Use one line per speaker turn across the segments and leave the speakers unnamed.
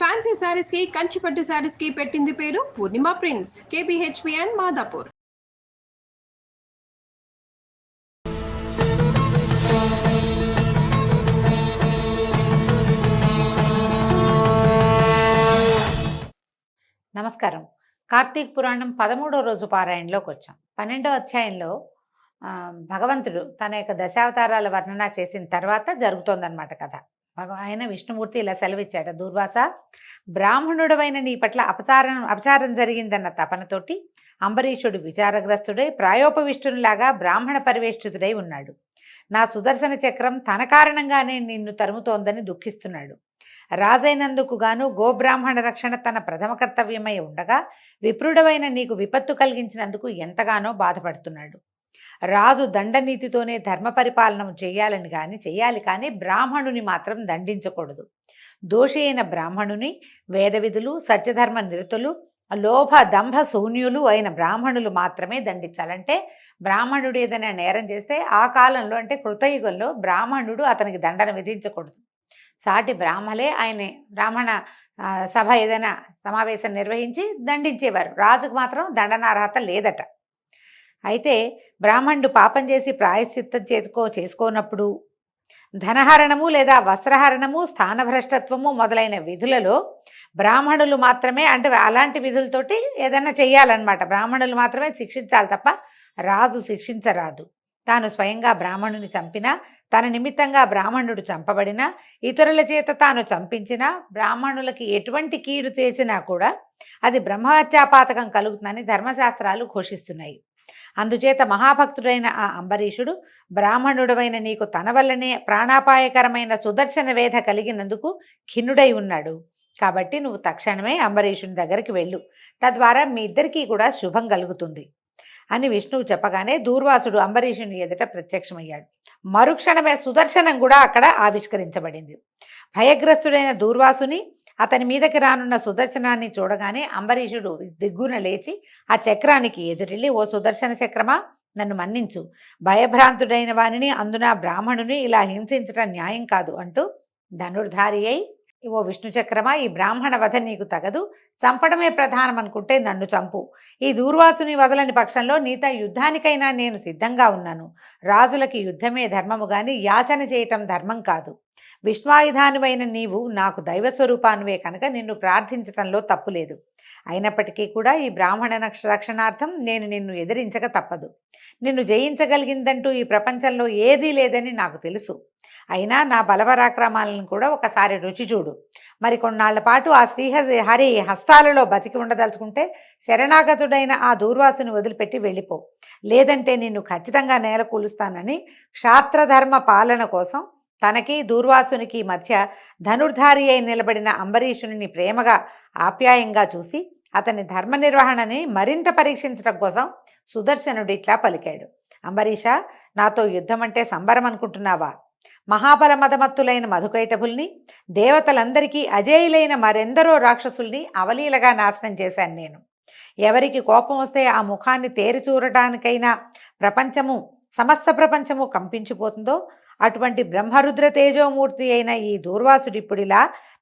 Fancy శారీస్కి కంచిపట్టు శారీస్కి పెట్టింది పేరు Purnima prince KBHP and Madhapur
నమస్కారం. కార్తీక్ పురాణం పదమూడో రోజు పారాయణలోకి వచ్చాం. పన్నెండో అధ్యాయంలో భగవంతుడు తన యొక్క దశావతారాల వర్ణన చేసిన తర్వాత జరుగుతోందన్నమాట కథ. భగ ఆయన విష్ణుమూర్తి ఇలా సెలవిచ్చాడు. దూర్వాస బ్రాహ్మణుడవైన నీ పట్ల అపచారం అపచారం జరిగిందన్న తపనతోటి అంబరీషుడు విచారగ్రస్తుడై ప్రాయోపవిష్టునిలాగా బ్రాహ్మణ పరివేష్టితుడై ఉన్నాడు. నా సుదర్శన చక్రం తన కారణంగానే నిన్ను తరుముతోందని దుఃఖిస్తున్నాడు. రాజైనందుకు గాను గోబ్రాహ్మణ రక్షణ తన ప్రథమ కర్తవ్యమై ఉండగా విప్రుడవైన నీకు విపత్తు కలిగించినందుకు ఎంతగానో బాధపడుతున్నాడు. రాజు దండనీతితోనే ధర్మ పరిపాలన చేయాలని కానీ చేయాలి కానీ బ్రాహ్మణుని మాత్రం దండించకూడదు. దోషి అయిన బ్రాహ్మణుని వేదవిధులు సత్యధర్మ నిరతులు లోభ దంభ శూన్యులు అయిన బ్రాహ్మణులు మాత్రమే దండించాలంటే బ్రాహ్మణుడు ఏదైనా నేరం చేస్తే ఆ కాలంలో అంటే కృతయుగంలో బ్రాహ్మణుడు అతనికి దండన విధించకూడదు. సాటి బ్రాహ్మలే ఆయన. బ్రాహ్మణ సభ ఏదైనా సమావేశం నిర్వహించి దండించేవారు. రాజుకు మాత్రం దండనార్హత లేదట. అయితే బ్రాహ్మణుడు పాపం చేసి ప్రాయశ్చిత్తం చేతుకో చేసుకోనప్పుడు ధనహరణము లేదా వస్త్రహరణము స్థానభ్రష్టత్వము మొదలైన విధులలో బ్రాహ్మణులు మాత్రమే అంటే అలాంటి విధులతోటి ఏదైనా చేయాలన్నమాట బ్రాహ్మణులు మాత్రమే శిక్షించాలి తప్ప రాజు శిక్షించరాదు. తాను స్వయంగా బ్రాహ్మణుని చంపినా తన నిమిత్తంగా బ్రాహ్మణుడు చంపబడినా ఇతరుల చేత తాను చంపించినా బ్రాహ్మణులకి ఎటువంటి కీడు చేసినా కూడా అది బ్రహ్మహత్యాపాతకం కలుగుతుందని ధర్మశాస్త్రాలు ఘోషిస్తున్నాయి. అందుచేత మహాభక్తుడైన ఆ అంబరీషుడు బ్రాహ్మణుడవైన నీకు తన వల్లనే ప్రాణాపాయకరమైన సుదర్శన వేధ కలిగినందుకు ఖిన్నుడై ఉన్నాడు. కాబట్టి నువ్వు తక్షణమే అంబరీషుని దగ్గరికి వెళ్ళు. తద్వారా మీ ఇద్దరికీ కూడా శుభం కలుగుతుంది. అని విష్ణువు చెప్పగానే దూర్వాసుడు అంబరీషుని ఎదుట ప్రత్యక్షమయ్యాడు. మరుక్షణమే సుదర్శనం కూడా అక్కడ ఆవిష్కరించబడింది. భయగ్రస్తుడైన దూర్వాసుని అతని మీదకి రానున్న సుదర్శనాన్ని చూడగానే అంబరీషుడు దిగ్గున లేచి ఆ చక్రానికి ఎదురెళ్ళి ఓ సుదర్శన చక్రమా? నన్ను మన్నించు. భయభ్రాంతుడైన వానిని అందున బ్రాహ్మణుని ఇలా హింసించటం న్యాయం కాదు అంటూ ధనుర్ధారి అయి ఓ విష్ణు చక్రమా ఈ బ్రాహ్మణ వధ నీకు తగదు. చంపడమే ప్రధానం అనుకుంటే నన్ను చంపు. ఈ దూర్వాసుని వదలని పక్షంలో నీతో యుద్ధానికైనా నేను సిద్ధంగా ఉన్నాను. రాజులకి యుద్ధమే ధర్మము గాని యాచన చేయటం ధర్మం కాదు. విష్ణువాయుధానువైన నీవు నాకు దైవస్వరూపానివే కనుక నిన్ను ప్రార్థించటంలో తప్పులేదు అయినప్పటికీ కూడా ఈ బ్రాహ్మణ రక్షణార్థం నేను నిన్ను ఎదిరించక తప్పదు. నిన్ను జయించగలిగిందంటూ ఈ ప్రపంచంలో ఏదీ లేదని నాకు తెలుసు. అయినా నా బలవరాక్రమాలను కూడా ఒకసారి రుచి చూడు. మరి కొన్నాళ్ళ పాటు ఆ శ్రీహరి హరి హస్తాలలో బతికి ఉండదలుచుకుంటే శరణాగతుడైన ఆ దూర్వాసుని వదిలిపెట్టి వెళ్ళిపో. లేదంటే నిన్ను ఖచ్చితంగా నేల కూలుస్తానని క్షాత్రధర్మ పాలన కోసం తనకి దూర్వాసునికి మధ్య ధనుర్ధారి అయి నిలబడిన అంబరీషుని ప్రేమగా ఆప్యాయంగా చూసి అతని ధర్మ నిర్వహణని మరింత పరీక్షించడం కోసం సుదర్శనుడు ఇట్లా పలికాడు. అంబరీష నాతో యుద్ధం అంటే సంబరం అనుకుంటున్నావా? మహాబల మదమత్తులైన మధుకైటభుల్ని దేవతలందరికీ అజేయులైన మరెందరో రాక్షసుల్ని అవలీలగా నాశనం చేశాను నేను. ఎవరికి కోపం వస్తే ఆ ముఖాన్ని తేరి చూడటానికైనా ప్రపంచము సమస్త ప్రపంచము కంపించిపోతుందో అటువంటి బ్రహ్మరుద్ర తేజోమూర్తి అయిన ఈ దూర్వాసుడిప్పుడిలా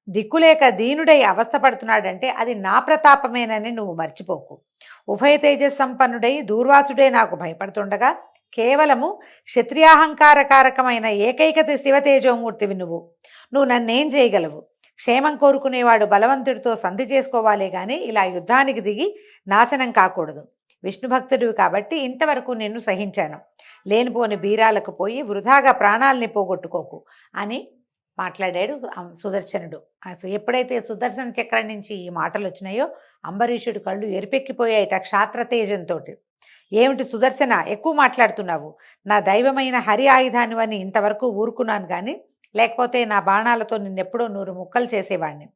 దిక్కులేక దీనుడై అవస్థపడుతున్నాడంటే అది నా ప్రతాపమేనని నువ్వు మర్చిపోకు. ఉభయ తేజస్ సంపన్నుడై దూర్వాసుడే నాకు భయపడుతుండగా కేవలము క్షత్రియాహంకారకారకమైన ఏకైక శివతేజోమూర్తివి నువ్వు. నువ్వు నన్నేం చేయగలవు? క్షేమం కోరుకునేవాడు బలవంతుడితో సంధి చేసుకోవాలే కానీ ఇలా యుద్ధానికి దిగి నాశనం కాకూడదు. విష్ణు భక్తుడివి కాబట్టి ఇంతవరకు నిన్ను సహించాను. లేనిపోని బీరాలకు పోయి వృధాగా ప్రాణాలని పోగొట్టుకోకు అని మాట్లాడాడు సుదర్శనుడు. అసలు ఎప్పుడైతే సుదర్శన చక్రం నుంచి ఈ మాటలు వచ్చినాయో అంబరీషుడి కళ్ళు ఎరిపెక్కిపోయాయిట క్షాత్ర తేజంతో ఏమిటి సుదర్శన ఎక్కువ మాట్లాడుతున్నావు? నా దైవమైన హరి ఆయుధానివని ఇంతవరకు ఊరుకున్నాను కానీ లేకపోతే నా బాణాలతో నిన్నెప్పుడో నూరు ముక్కలు చేసేవాడిని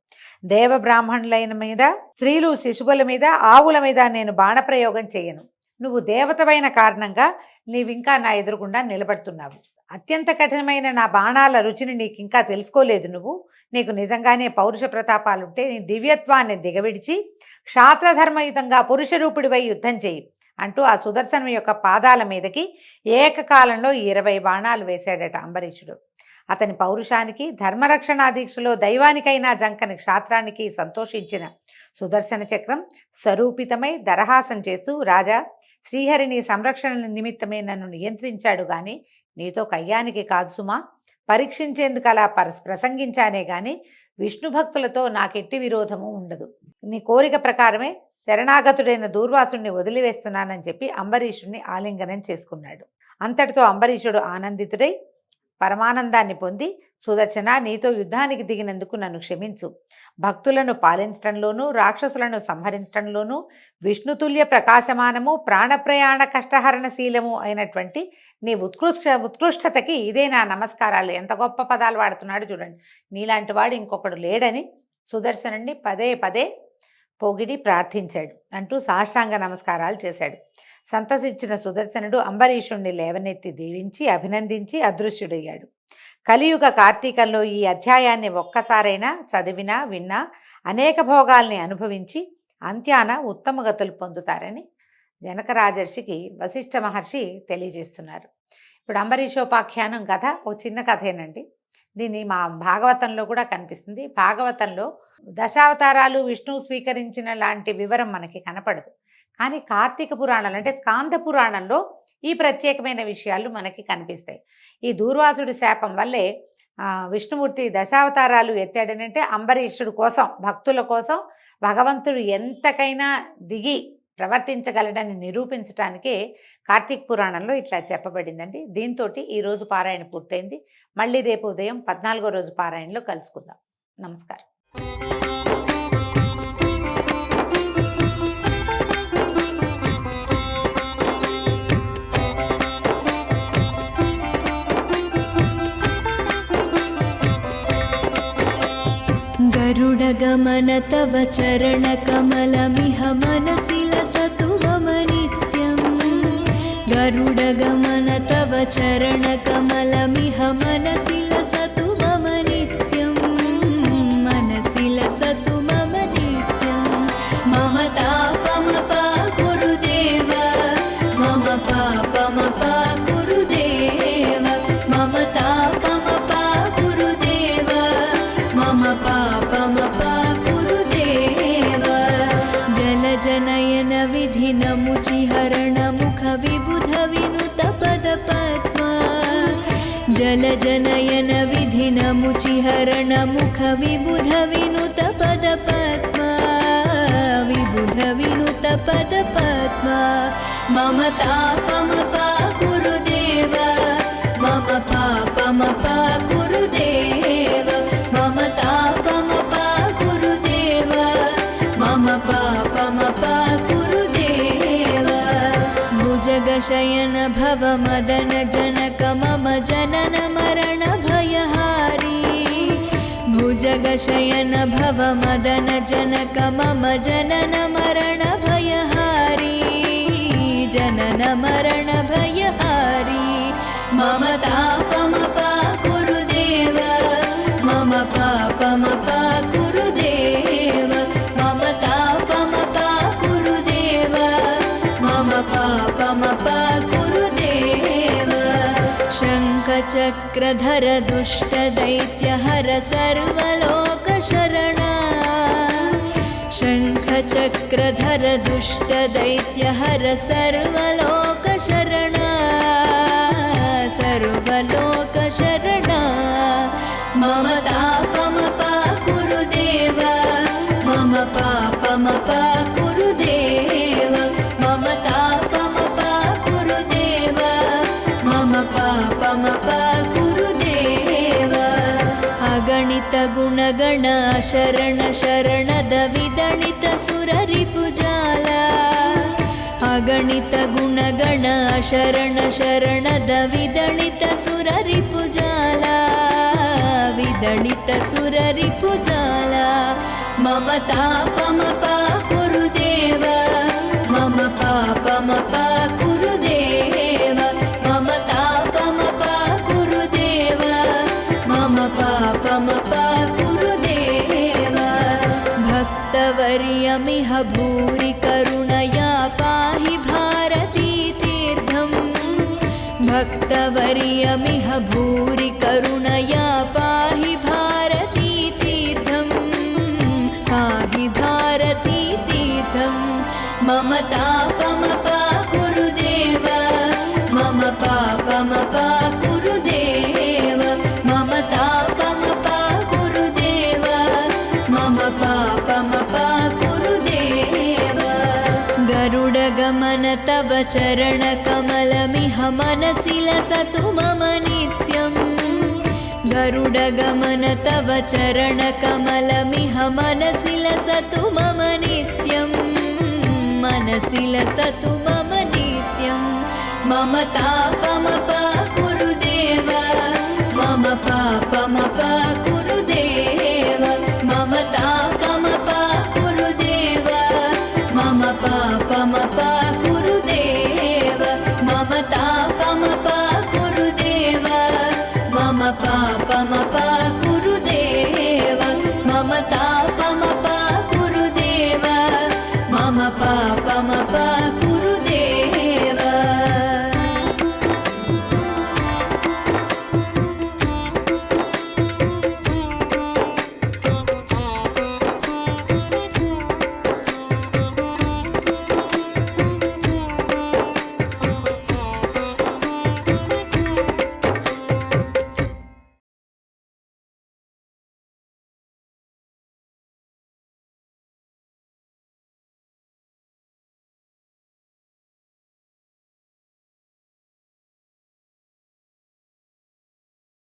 దేవ బ్రాహ్మణులైన మీద స్త్రీలు శిశువుల మీద ఆవుల మీద నేను బాణప్రయోగం చేయను. నువ్వు దేవతమైన కారణంగా నీవింకా నా ఎదురుగుండా నిలబడుతున్నావు. అత్యంత కఠినమైన నా బాణాల రుచిని నీకు ఇంకా తెలుసుకోలేదు నువ్వు. నీకు నిజంగానే పౌరుష ప్రతాపాలుంటే నీ దివ్యత్వాన్ని దిగవిడిచి క్షాత్రధర్మయుతంగా పురుషరూపుడివై యుద్ధం చేయి అంటూ ఆ సుదర్శనం యొక్క పాదాల మీదకి ఏకకాలంలో ఇరవై బాణాలు వేశాడట అంబరీషుడు. అతని పౌరుషానికి ధర్మరక్షణా దీక్షలో దైవానికైనా జంకని క్షాత్రానికి సంతోషించిన సుదర్శన చక్రం స్వరూపితమై దరహాసం చేస్తూ రాజా శ్రీహరిని సంరక్షణ నిమిత్తమే నన్ను నియంత్రించాడు గాని నీతో కయ్యానికి కాదు సుమా. పరీక్షించేందుకు అలా ప్రసంగించానే గాని విష్ణు భక్తులతో నాకెట్టి విరోధము ఉండదు. నీ కోరిక ప్రకారమే శరణాగతుడైన దూర్వాసుని వదిలివేస్తున్నానని చెప్పి అంబరీషుణ్ణి ఆలింగనం చేసుకున్నాడు. అంతటితో అంబరీషుడు ఆనందితుడై పరమానందాన్ని పొంది సుదర్శన నీతో యుద్ధానికి దిగినందుకు నన్ను క్షమించు. భక్తులను పాలించడంలోనూ రాక్షసులను సంహరించడంలోనూ విష్ణుతుల్య ప్రకాశమానము ప్రాణప్రయాణ కష్టహరణశీలము అయినటువంటి నీ ఉత్కృష్ట ఉత్కృష్టతకి ఇదే నా నమస్కారాలు. ఎంత గొప్ప పదాలు వాడుతున్నాడు చూడండి. నీలాంటి వాడు ఇంకొకడు లేడని సుదర్శనుడిని పదే పదే పొగిడి ప్రార్థించాడు. అంటూ సాష్టాంగ నమస్కారాలు చేశాడు. సంతసించిన సుదర్శనుడు అంబరీషుణ్ణి లేవనెత్తి దీవించి అభినందించి అదృశ్యుడయ్యాడు. కలియుగ కార్తీకంలో ఈ అధ్యాయాన్ని ఒక్కసారైనా చదివినా విన్నా అనేక భోగాల్ని అనుభవించి అంత్యాన ఉత్తమ గతులు పొందుతారని జనక రాజర్షికి వశిష్ఠ మహర్షి తెలియజేస్తున్నారు. ఇప్పుడు అంబరీషోపాఖ్యానం కథ ఓ చిన్న కథేనండి. దీన్ని మా భాగవతంలో కూడా కనిపిస్తుంది. భాగవతంలో దశావతారాలు విష్ణువు స్వీకరించిన లాంటి వివరం మనకి కనపడదు. కానీ కార్తీక పురాణాలు అంటే స్కాంద పురాణంలో ఈ ప్రత్యేకమైన విషయాలు మనకి కనిపిస్తాయి. ఈ దూర్వాసుడి శాపం వల్లే విష్ణుమూర్తి దశావతారాలు ఎత్తాడనంటే అంబరీషుడు కోసం భక్తుల కోసం భగవంతుడు ఎంతకైనా దిగి ప్రవర్తించగలడని నిరూపించడానికే కార్తీక్ పురాణంలో ఇట్లా చెప్పబడిందండి. దీంతో ఈరోజు పారాయణ పూర్తయింది. మళ్ళీ రేపు ఉదయం పద్నాలుగో రోజు పారాయణలో కలుసుకుందాం. నమస్కారం.
गरुडगमन तव चरणकमलमिह मनसि लसतु मम नित्यम् गरुडगमन तव चरणकमलमिह मनसि विबुधविनुतपदपद्मा विबुधविनुतपदपद्मा मम तापमपा गुरुदेव। मम पापमपा गुरुदेव। मम तापमपा गुरुदेव। मम पापमपा भुजगशयन भव मदन जनक मम जनन मरण भयहारी भुजगशयन भव मदन जनक मम जनन मरण भयहारी जनन मरण भयहारी मम तापमपा शङ्खचक्रधर दुष्टदैत्यहर सर्वलोकशरणा। शङ्खचक्रधर दुष्टदैत्यहर सर्वलोकशरणा। सर्वलोकशरणा। मम तापमपा गुरुदेव मम पापमपा गुरुदेव मम तापमपा गुरुदेव मम पापमपा ಪರಮಪ ಗುರುದೇವ ಅಗಣಿತ ಗುಣಗಣ, ಶರಣ ಶರಣದ ವಿದಳಿತ ಸುರರಿಪುಜಾಲ ಅಗಣಿತ ಗುಣಗಣ, ಶರಣ ಶರಣದ ವಿದಳಿತ ಸುರರಿಪುಜಾಲ ವಿದಳಿತ ಮಮತಾ ಮಮತಾಪಮಪ भक्तवर्यमिह भूरि करुणया पाहि भारती तीर्थम्। भक्तवर्यमिह भूरि करुणया पाहि भारती तीर्थम्। पाहि भारती तीर्थं मम तापमपा तव चरणकमलमिह मनसि लसतु मम नित्यम् गरुडगमन तव चरणकमलमिह मनसि लसतु मम नित्यम् मनसि लसतु मम नित्यम् मम तापमपा गुरुदेव मम पापमपा गुरुदेव मम तापमपा